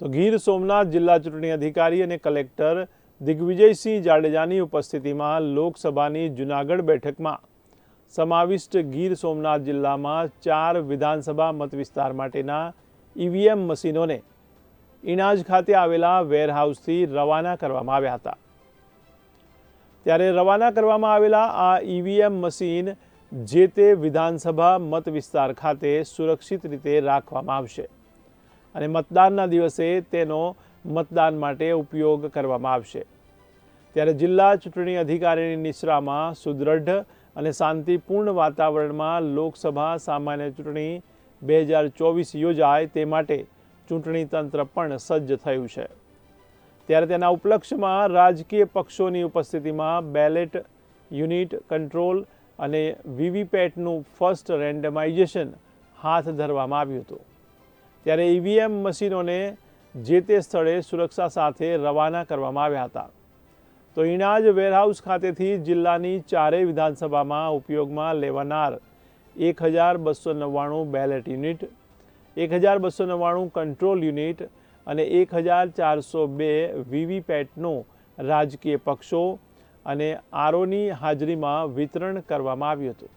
તો ગીર સોમનાથ જિલ્લા ચૂંટણી અધિકારી અને કલેક્ટર દિગ્વિજયસિંહ જાડેજાની ઉપસ્થિતિમાં લોકસભાની જૂનાગઢ બેઠકમાં સમાવિષ્ટ ગીર સોમનાથ જિલ્લામાં ચાર વિધાનસભા મત વિસ્તાર માટેના ઈવીએમ મશીનોને ઇણાજ ખાતે આવેલા વેરહાઉસથી રવાના કરવામાં આવ્યા હતા. ત્યારે રવાના કરવામાં આવેલા આ ઈવીએમ મશીન જે તે વિધાનસભા મત વિસ્તાર ખાતે સુરક્ષિત રીતે રાખવામાં આવશે. અને મતદાનના દિવસે તેનો મતદાન માટે ઉપયોગ કરવામાં આવશે. ત્યારે જિલ્લા ચૂંટણી અધિકારીની નિશ્રામાં સુદૃઢ અને શાંતિપૂર્ણ વાતાવરણમાં લોકસભા સામાન્ય ચૂંટણી બે હજાર ચોવીસ યોજાય તે માટે ચૂંટણી તંત્ર પણ સજ્જ થયું છે. ત્યારે તેના ઉપલક્ષમાં રાજકીય પક્ષોની ઉપસ્થિતિમાં બેલેટ, યુનિટ કંટ્રોલ અને વીવીપેટનું ફર્સ્ટ રેન્ડમાઇઝેશન હાથ ધરવામાં આવ્યું હતું. ત્યારે ઈવીએમ મશીનોને જે તે સ્થળે સુરક્ષા સાથે રવાના કરવામાં આવ્યા હતા. તો ઇણાજ વેરહાઉસ ખાતેથી જિલ્લાની ચારેય વિધાનસભામાં ઉપયોગમાં લેવાનાર એક હજાર બસો નવ્વાણું બેલેટ યુનિટ, એક હજાર બસો નવ્વાણું કંટ્રોલ યુનિટ અને એક હજાર ચારસો બે વીવીપેટનો રાજકીય પક્ષો અને આરઓની હાજરીમાં વિતરણ કરવામાં આવ્યું હતું.